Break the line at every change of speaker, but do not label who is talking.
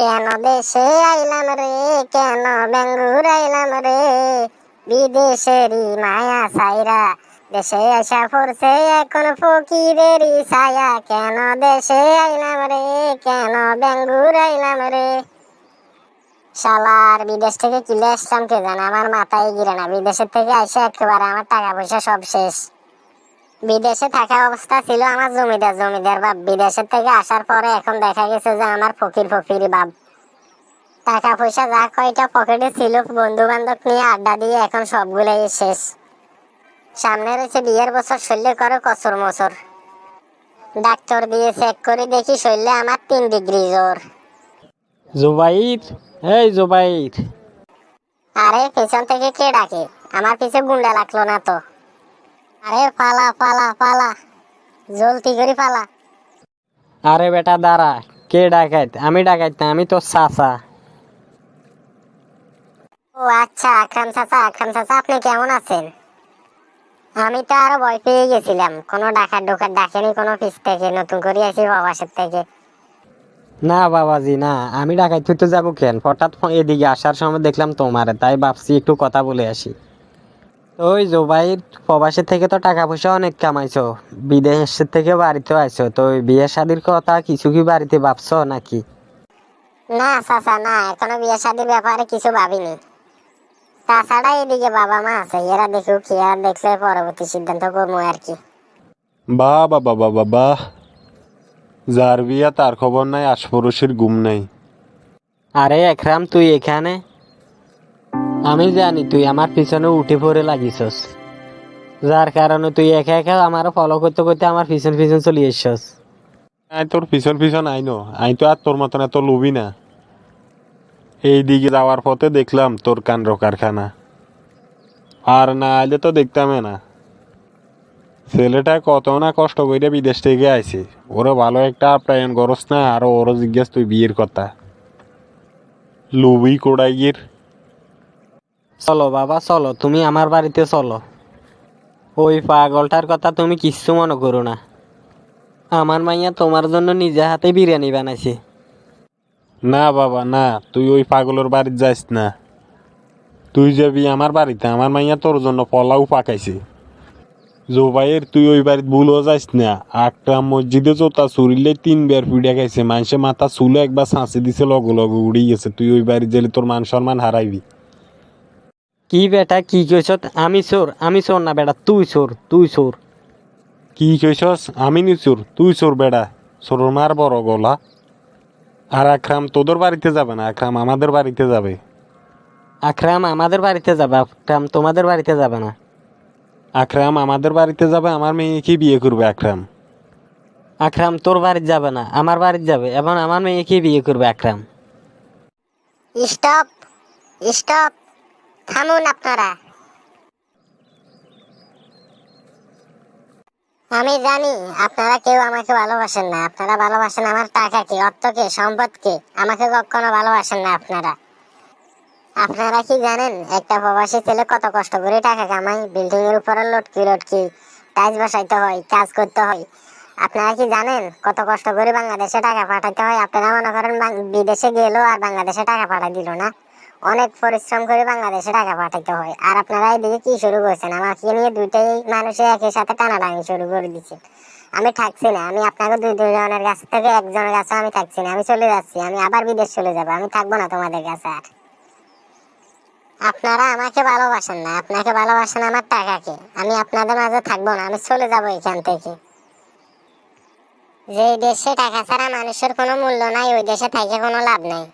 কেন দেশে আইলাম রে? কেন বেঙ্গুর আইলাম রে? বিদেশেরই মায়া সাইরা দেশে আসা পড়ছে এখন ফকিরেরই ছায়া। কেন দেশে আইলাম রে? কেন বেঙ্গুর আইলাম রে? শালার, বিদেশ থেকে কিলে আসলাম কে জানে? আমার মাথায় গিরে না। বিদেশের থেকে আসে একেবারে আমার টাকা পয়সা সব শেষ। বিদেশে থাকা অবস্থা ছিল আমার জমিদার জমিদার বাপ। বিদেশের থেকে আসার পরে এখন দেখা গেছে যে আমার ফকির ফকির বাপ। টাকা পয়সা যা কয়টা পকেটে ছিল বন্ধু বান্ধব নিয়ে আড্ডা দিয়ে এখন সবগুলাই শেষ। সামনে রয়েছে বিয়ের বছর শরীরে করে কসর মসর ডাক্তার দিয়ে চেক করে দেখি শরীরে আমার তিন ডিগ্রি জ্বর।
জুবাইর? এই জুবাইর।
আরে পেছন থেকে কে ডাকে? আমার পিছে গুন্ডা লাগল না তো। আরে পালা পালা পালা। জলদি করে পালা।
আরে বেটা দাঁড়া। কে ডাকাইত? আমি ডাকাইত না আমি তোর চাচা।
ও আচ্ছা আকরাম চাচা আকরাম চাচা আপনি কেমন আছেন? আমি তো আরও ভয় পেয়ে গেছিলাম। কোনো ডাকাত ডোকাত ডাকেনি কোনো পিস থেকে নতুন করে আসি বাবাসের থেকে।
না বাবাজি না। আমি ডাকাইতে তো যাব কেন? হঠাৎ এদিকে আসার সময় দেখলাম তোমারে তাই ভাবছি একটু কথা বলে আসি। ওই জুবাইর প্রবাসের থেকে তো টাকা পয়সা অনেক কামাইছো বিদেশের থেকে বাড়িতে আইছো তো ওই বিয়ে শাদির কথা কিছু কি বাড়িতে ভাবছ নাকি?
না চাচা না এখনও বিয়ে শাদির ব্যাপারে কিছু ভাবিনি। তাছাড়া এদিকে বাবা মা আছে এরা দেখুক কি আর দেখলে পরবর্তী সিদ্ধান্ত করব আর কি।
বাহ বাবা বাবা বাহ যার বিয়া তার খবর নাই আশপড়শির গুম নাই।
আরে একরাম তুই এখানে? আমি জানি তুই আমার পিছনে উঠে পড়ে লাগিছস। যার কারণে তুই একা একা আমার ফলো করতে করতে আমার পিছন পিছন চলে এসছস।
আই তোর পিছন পিছন আইনো আই তো আর তোর মতন এত লুবি না। এই দিকে যাওয়ার পথে দেখলাম তোর কান্ড কারখানা। আর না আইলে তো দেখতামই না। ছেলেটা কত না কষ্ট করে বিদেশ থেকে আইছে। ওরা ভালো একটা আপ্যায়ন করস না, আর ওরও জিজ্ঞেস তুই বিয়ের কথা। লুবি কোড়াইয়ের
চলো বাবা, চলো। তুমি আমার বাড়িতে চলো। ওই পাগলটার কথা তুমি কিচ্ছু মনে করো না। আমার মাইয়া তোমার জন্য নিজে হাতে বিরিয়ানি বানাইছে।
না বাবা, না। তুই ওই পাগলের বাড়িতে যাইস না। তুই যাবি আমার বাড়িতে। আমার মাইয়া তোর জন্য পলাও পাকাইছে। জোবাইয়ের তুই ওই বাড়িতে ভুলও যাইস না। আটটা মসজিদে জোতা চুরিলে তিন বের পিড়িয়া খাইছে মানুষে মাথা চুলে একবার ছাঁচি দিছে, লগ লগ উড়ি গেছে। তুই ওই বাড়িতে গেলে তোর মান সম্মান হারাইবি।
কি বেটা কি কইছ আমি চোর আমি চোর না বেটা তুই চোর তুই চোর।
কি কইছস? আমি নি চোর তুই চোর বেড়া চোর মার বড় গলা। আর আখরাম তোদের বাড়িতে যাবে না? আখরাম আমাদের বাড়িতে যাবে।
আখরাম আমাদের বাড়িতে যাবে আখরাম তোমাদের বাড়িতে যাবে না।
আখরাম আমাদের বাড়িতে যাবে আমার মেয়েকে বিয়ে করবে আখরাম
আকরাম তোর বাড়িতে যাবে না আমার বাড়িতে যাবে এবং আমার মেয়েকে বিয়ে করবে আকরাম?
Stop stop. থামুন আপনারা। আমি জানি আপনারা কেউ আমাকে ভালোবাসেন না। আপনারা ভালোবাসেন আমার টাকাকে অর্থকে সম্পদকে আমাকে কখনো ভালোবাসেন না আপনারা। আপনারা কি জানেন, একটা প্রবাসী ছেলে কত কষ্ট করে টাকা কামায়? বিল্ডিং এর উপরে লটকি লটকি টাইজ বসাইতে হয়, কাজ করতে হয়। আপনারা কি জানেন, কত কষ্ট করে বাংলাদেশে টাকা পাঠাতে হয়? আপনারা মনে করেন বিদেশে গেলো আর বাংলাদেশে টাকা পাঠাই দিল না। অনেক পরিশ্রম করে বাংলাদেশে টাকা পাঠাতে হয়। আর আপনারা এদিকে কি শুরু করছেন? আমাকে নিয়ে দুইটাই মানুষে একই সাথে টানাটানি শুরু করে দিচ্ছে আমি থাকছি না, আমি আপনাকে দুই দুজনের কাছ থেকে একজনের কাছে আমি থাকছি না, আমি চলে যাচ্ছি, আমি আবার বিদেশ চলে যাব, আমি থাকব না তোমাদের কাছে আর। আপনারা আমাকে ভালোবাসেন না, আপনাকে ভালোবাসেন আমার টাকাকে, আমি আপনাদের মাঝে থাকব না, আমি চলে যাব এখান থেকে। যে দেশে টাকা ছাড়া মানুষের কোনো মূল্য নাই, ওই দেশে থাকে কোনো লাভ নাই।